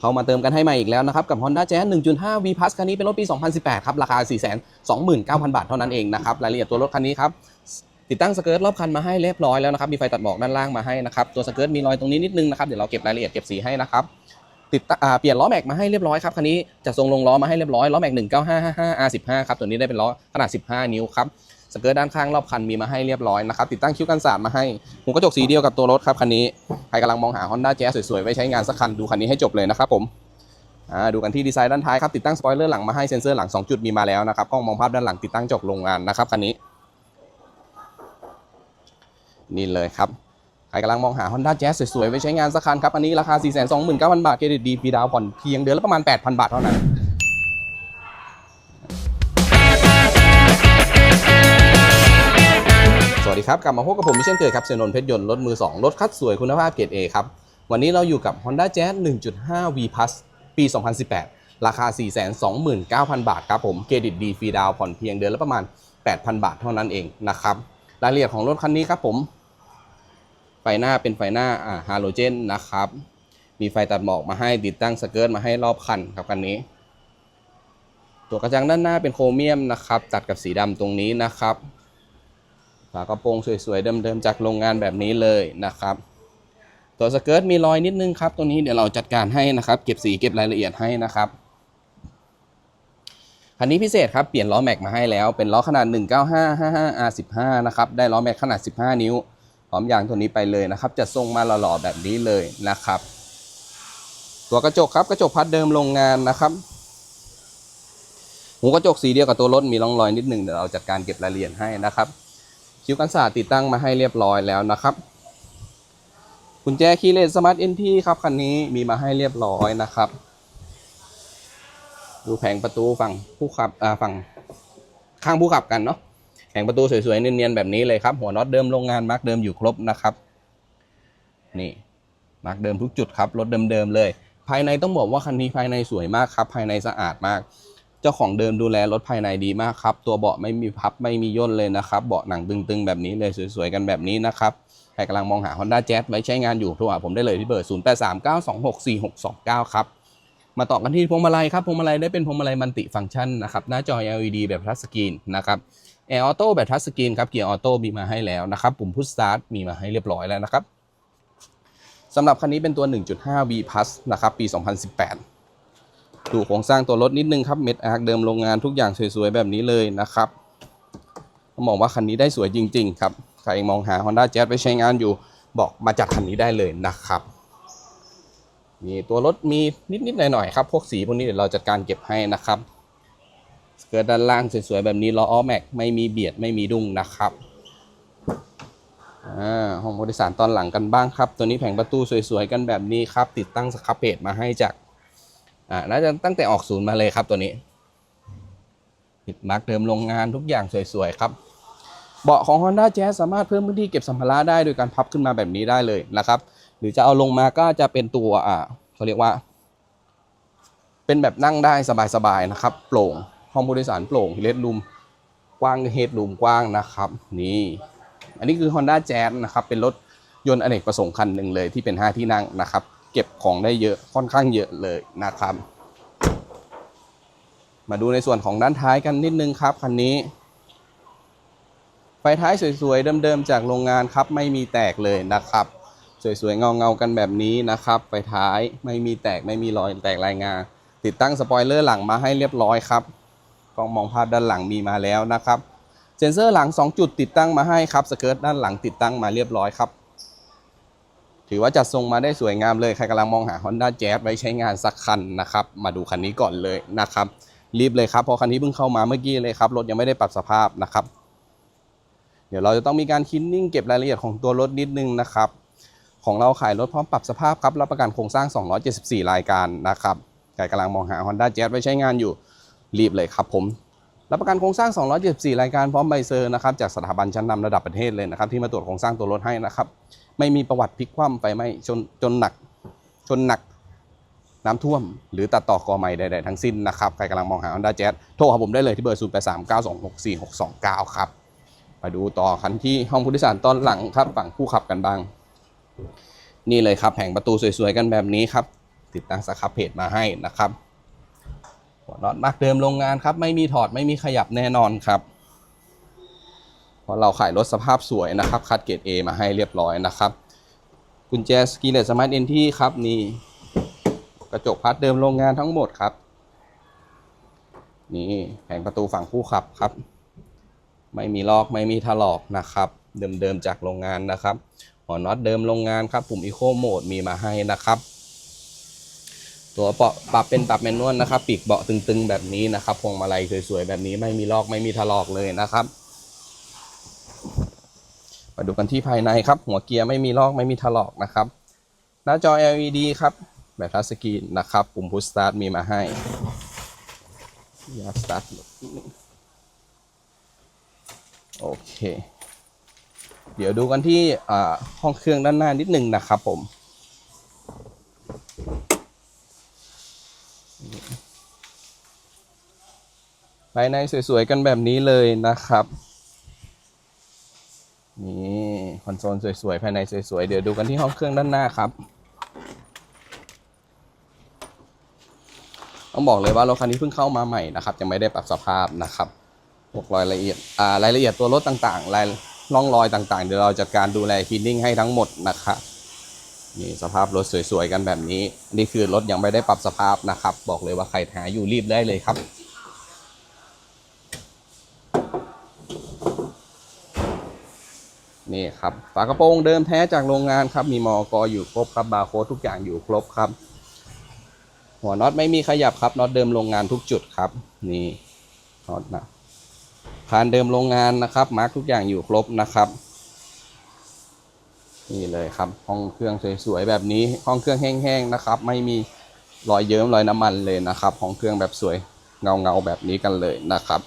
เขามาเติมกันให้ใหม่อีกแล้วนะครับ กับ Honda Jazz 1.5 V Plus คันนี้เป็นรถปี 2018 ครับ ราคา 429,000 บาทเท่านั้นเองนะครับ รายละเอียดตัวรถคันนี้ครับ ติดตั้งสเกิร์ตรอบคันมาให้เรียบร้อยแล้วนะครับ มีไฟตัดหมอกด้านล่างมาให้นะครับ ตัวสเกิร์ตมีรอยตรงนี้นิดนึงนะครับ เดี๋ยวเราเก็บรายละเอียดเก็บสีให้นะครับ ติดตั้งอ่าเปลี่ยนล้อแม็กมาให้เรียบร้อยครับ คันนี้จะทรงลงล้อมาให้เรียบร้อย ล้อแม็ก 19555 R15 ครับ ตัวนี้ได้เป็นล้อขนาด 15 นิ้วครับ สเกิร์ตด้านข้างรอบคันมีมาให้เรียบร้อยนะครับติดตั้งคิ้วกันสาดมาให้หูกระจกสีเดียวกับตัวรถครับคันนี้ใครกำลังมองหา Honda Jazz สวยๆไว้ใช้งานสักคันดูคันนี้ให้จบเลยนะครับผมอ่าดูกันที่ดีไซน์ด้านท้ายครับติดตั้งสปอยเลอร์หลังมาให้เซ็นเซอร์หลัง 2 จุดมีมาแล้วนะครับกล้องมองภาพด้านหลังติดตั้งจกโรงงานนะครับคันนี้ นี่เลยครับใครกำลังมองหา Honda Jazz สวยๆไว้ใช้งานสักคันครับอันนี้ราคา 429,000 บาทเครดิตดีฟรีดาวผ่อนเพียงเดือนละประมาณ 8,000 บาทเท่านั้น วัสดีครับ กลับมาพบกับผมมิเช่นเคยครับเซนนเพชรยนต์รถมือ 2 รถคัดสวยคุณภาพเกรด A ครับ วันนี้เราอยู่กับ Honda Jazz 1.5 V Plus ปี 2018 ราคา 429,000 บาทครับผมเครดิตดีฟรีดาวผ่อนเพียงเดือนละประมาณ 8,000 บาทเท่านั้นเองนะครับรายละเอียดของรถคันนี้ครับผม ไฟหน้าเป็นไฟหน้าอ่าฮาโลเจนนะครับ มีไฟตัดหมอกมาให้ติดตั้งสเกิร์ตมาให้รอบคันครับคันนี้ ตัวกระจังด้านหน้าเป็นโครเมียมนะครับ ตัดกับสีดำตรงนี้นะครับ ฝากระโปรงสวยๆเดิมๆจากโรงงานแบบนี้เลยนะครับ ตัวสเกิร์ตมีรอยนิดนึงครับตรงนี้เดี๋ยวเราจัดการให้นะครับ เก็บสีเก็บรายละเอียดให้นะครับคันนี้พิเศษครับ เปลี่ยนล้อแม็กมาให้แล้ว เป็นล้อขนาด 19555 R15 นะครับ ได้ล้อแม็กขนาด 15 นิ้ว พร้อมยางตัวนี้ไปเลยนะครับ จะทรงมาหล่อๆแบบนี้เลยนะครับ ตัวกระจกครับ กระจกพัดเดิมโรงงานนะครับ หูกระจกสีเดียวกับตัวรถ มีร่องรอยนิดหนึ่งเดี๋ยวเราจัดการเก็บรายละเอียดให้นะครับ คิ้วกันศาสตร์ติดตั้งมาให้เรียบร้อยแล้วนะครับกุญแจคีย์เลสสมาร์ทเอ็นทีครับคันนี้มีมาให้เรียบร้อยนะครับ ดูแผงประตูฝั่งผู้ขับอ่าฝั่งข้างผู้ขับกันเนาะแผงประตูสวยๆเนียนๆแบบนี้เลยครับ หัวน็อตเดิมโรงงานมาร์กเดิมอยู่ครบนะครับ นี่มาร์กเดิมทุกจุดครับรถเดิมๆเลย ภายในต้องบอกว่าคันนี้ภายในสวยมากครับ ภายในสะอาดมาก เจ้าของเดิมดูแลรถภายในดีมากครับ ตัวเบาะไม่มีพับไม่มีย่นเลยนะครับ เบาะหนังตึงๆ แบบนี้เลยสวยๆ กันแบบนี้นะครับ ใครกำลังมองหา Honda Jazz ไว้ใช้งานอยู่โทรหาผมได้เลยที่เบอร์ 0839264629 ครับ มาต่อกันที่พวงมาลัยครับ พวงมาลัยได้เป็นพวงมาลัยมัลติฟังก์ชันนะครับ หน้าจอ LED แบบทัชสกรีนนะครับแอร์ออโต้แบบทัชสกรีนครับ เกียร์ออโต้มีมาให้แล้วนะครับ ปุ่มพุชสตาร์ทมีมาให้เรียบร้อยแล้วนะครับสำหรับคันนี้เป็นตัว 1.5 V Plus นะครับ ปี 2018 ดูโครงสร้างตัวรถนิดนึงครับเม็ดอาร์คเดิมโรงงานทุกอย่างสวยๆ แบบนี้เลยนะครับต้องบอกว่าคันนี้ได้สวยจริง ๆ ครับ ใครมองหา Honda Jazz ไปใช้งานอยู่ บอกมาจัดคันนี้ได้เลยนะครับ มีตัวรถมีนิดๆหน่อยๆครับ พวกสีพวกนี้เดี๋ยวเราจัดการเก็บให้นะครับสเกิร์ตด้านล่างสวยๆ แบบนี้ล้ออแม็กไม่มีเบียดไม่มีดุ้งนะครับห้องผู้โดยสารตอนหลังกันบ้างครับ ตัวนี้แผงประตูสวยๆ กันแบบนี้ครับ ติดตั้งสครับเพจมาให้จาก อ่าน่าจะตั้งแต่ออกศูนย์มาเลยครับตัวนี้ติดมาร์กเดิมโรงงานทุกอย่างสวยๆครับ เบาะของ Honda Jazz สามารถเพิ่มพื้นที่เก็บสัมภาระได้โดยการพับขึ้นมาแบบนี้ได้เลยนะครับ หรือจะเอาลงมาก็จะเป็นตัวอ่าเขาเรียกว่า เป็นแบบนั่งได้สบายๆนะครับ โปร่งห้องผู้โดยสารโปร่งเฮดรูมกว้างเฮดรูมกว้างนะครับ นี่ อันนี้คือ Honda Jazz นะครับเป็นรถยนต์อเนกประสงค์คันหนึ่งเลยที่เป็น 5 ที่นั่งนะครับ ก็บของได้เยอะค่อนข้างเยอะเลยนะครับ มาดูในส่วนของด้านท้ายกันนิดนึงครับคันนี้ ไฟท้ายสวยๆเดิมๆจากโรงงานครับไม่มีแตกเลยนะครับ สวยๆเงาๆกันแบบนี้นะครับไฟท้ายไม่มีแตกไม่มีรอยแตกรายงานติดตั้งสปอยเลอร์หลังมาให้เรียบร้อยครับกล้องมองภาพด้านหลังมีมาแล้วนะครับเซ็นเซอร์หลัง 2 จุดติดตั้งมาให้ครับสเกิร์ตด้านหลังติดตั้งมาเรียบร้อยครับ ถือว่าจัดทรงมาได้สวยงามเลย ใครกำลังมองหา Honda Jazz ไว้ใช้งานสักคันนะครับ มาดูคันนี้ก่อนเลยนะครับ รีบเลยครับ เพราะคันนี้เพิ่งเข้ามาเมื่อกี้เลยครับ รถยังไม่ได้ปรับสภาพนะครับ เดี๋ยวเราจะต้องมีการคินนิ่งเก็บรายละเอียดของตัวรถนิดนึงนะครับ ของเราขายรถพร้อมปรับสภาพครับ รับประกันโครงสร้าง 274 รายการนะครับ ใครกำลังมองหา Honda Jazz ไว้ใช้งานอยู่ รีบเลยครับผม รับประกันโครงสร้าง 274 รายการพร้อมใบเซอร์นะครับจากสถาบันชั้นนำระดับประเทศเลยนะครับที่มาตรวจโครงสร้างตัวรถให้นะครับ ไม่มีประวัติพลิกคว่ำไฟไหม้ชนจนหนัก ชนหนักน้ำท่วม หรือตัดต่อกอใหม่ใดๆทั้งสิ้นนะครับ ใครกำลังมองหา Honda Jazz โทรหาผมได้เลยที่เบอร์ 0839264629 ครับมาดูต่อคันที่ห้องผู้โดยสารตอนหลังครับฝั่งผู้ขับกันบ้าง นี่เลยครับแผงประตูสวยๆกันแบบนี้ครับ ติดตั้งสครับเพจมาให้นะครับ หัวน็อตมากเดิมโรงงานครับ ไม่มีถอดไม่มีขยับแน่นอนครับเพราะเราขายรถสภาพสวยนะครับ คัดเกรด A มาให้เรียบร้อยนะครับ กุญแจสกีเลสสมาร์ทเอนที่ครับนี่กระจกพัดเดิมโรงงานทั้งหมดครับ นี่แผงประตูฝั่งผู้ขับครับ ไม่มีลอกไม่มีถลอกนะครับ เดิมๆจากโรงงานนะครับ หัวน็อตเดิมโรงงานครับ ปุ่ม Eco Mode มีมาให้นะครับ ตัวเบาะปรับเป็นปรับแมนนวลนะครับปีกเบาะตึงๆแบบนี้นะครับพวงมาลัยสวยๆแบบนี้ไม่มีลอกไม่มีถลอกเลยนะครับ มาดูกันที่ภายในครับ หัวเกียร์ไม่มีลอกไม่มีถลอกนะครับ หน้าจอ LED ครับแบบทัชสกรีนนะครับ ปุ่ม Push Start มีมาให้ยาสตาร์ทโอเค เดี๋ยวดูกันที่ห้องเครื่องด้านหน้านิดหนึ่งนะครับผมายในสวยๆกันแบบนี้เลยนะครับ นี่คอนโซลสวยๆภายในสวยๆเดี๋ยวดูกันที่ห้องเครื่องด้านหน้าครับ ต้องบอกเลยว่ารถคันนี้เพิ่งเข้ามาใหม่นะครับยังไม่ได้ปรับสภาพนะครับพวกรายละเอียดอ่ารายละเอียดตัวรถต่างๆรายร่องรอยต่างๆ เดี๋ยวเราจัดการดูแลคลีนนิ่งให้ทั้งหมดนะครับนี่สภาพรถสวยๆกันแบบนี้ นี่คือรถยังไม่ได้ปรับสภาพนะครับ บอกเลยว่าใครหาอยู่รีบได้เลยครับ นี่ครับฝากระโปรงเดิมแท้จากโรงงานครับ มีมอกอยู่ครบครับบาร์โค้ดทุกอย่างอยู่ครบครับ หัวน็อตไม่มีขยับครับน็อตเดิมโรงงานทุกจุดครับ นี่น็อตนะพานเดิมโรงงานนะครับ มาร์กทุกอย่างอยู่ครบนะครับนี่เลยครับห้องเครื่องสวยๆแบบนี้ห้องเครื่องแห้งๆนะครับ ไม่มีรอยเยิ้มรอยน้ำมันเลยนะครับห้องเครื่องแบบสวยเงาๆแบบนี้กันเลยนะครับ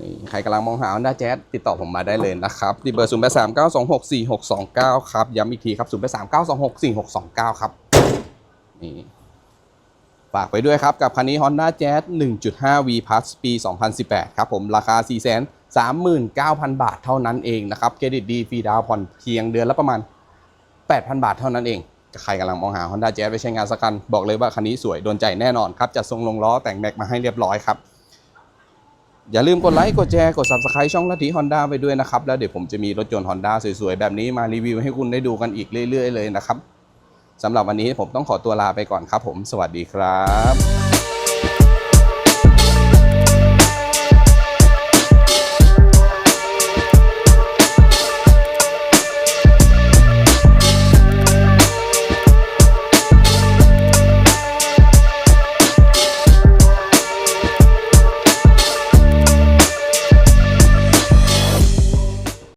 นี่ใครกำลังมองหา Honda Jazz ติดต่อผมมาได้เลยนะครับที่เบอร์ 0 8 3 9 2 6 4 6 2 9 ครับ ย้ำอีกทีครับ 0 8 3 9 2 6 4 6 2 9 ครับนี่ฝากไปด้วยครับ กับคันนี้ Honda Jazz 1.5 V Plus ปี 2018 ครับผมราคา 439,000 บาทเท่านั้นเองนะครับเครดิตดีฟรีดาวน์ผ่อนเพียงเดือนละประมาณ 8,000 บาทเท่านั้นเองใครกำลังมองหา Honda Jazz ไปใช้งานสักคัน บอกเลยว่าคันนี้สวยโดนใจแน่นอนครับจัดทรงลงล้อแต่งแม็กมาให้เรียบร้อยครับ อย่าลืมกดไลค์กดแชร์กด Subscribe ช่องลัทธิ Honda ไปด้วยนะครับ แล้วเดี๋ยวผมจะมีรถยนต์ฮอนด้าสวยๆ แบบนี้มารีวิวให้คุณได้ดูกันอีกเรื่อยๆเลยนะครับสำหรับวันนี้ผมต้องขอตัวลาไปก่อนครับผม สวัสดีครับ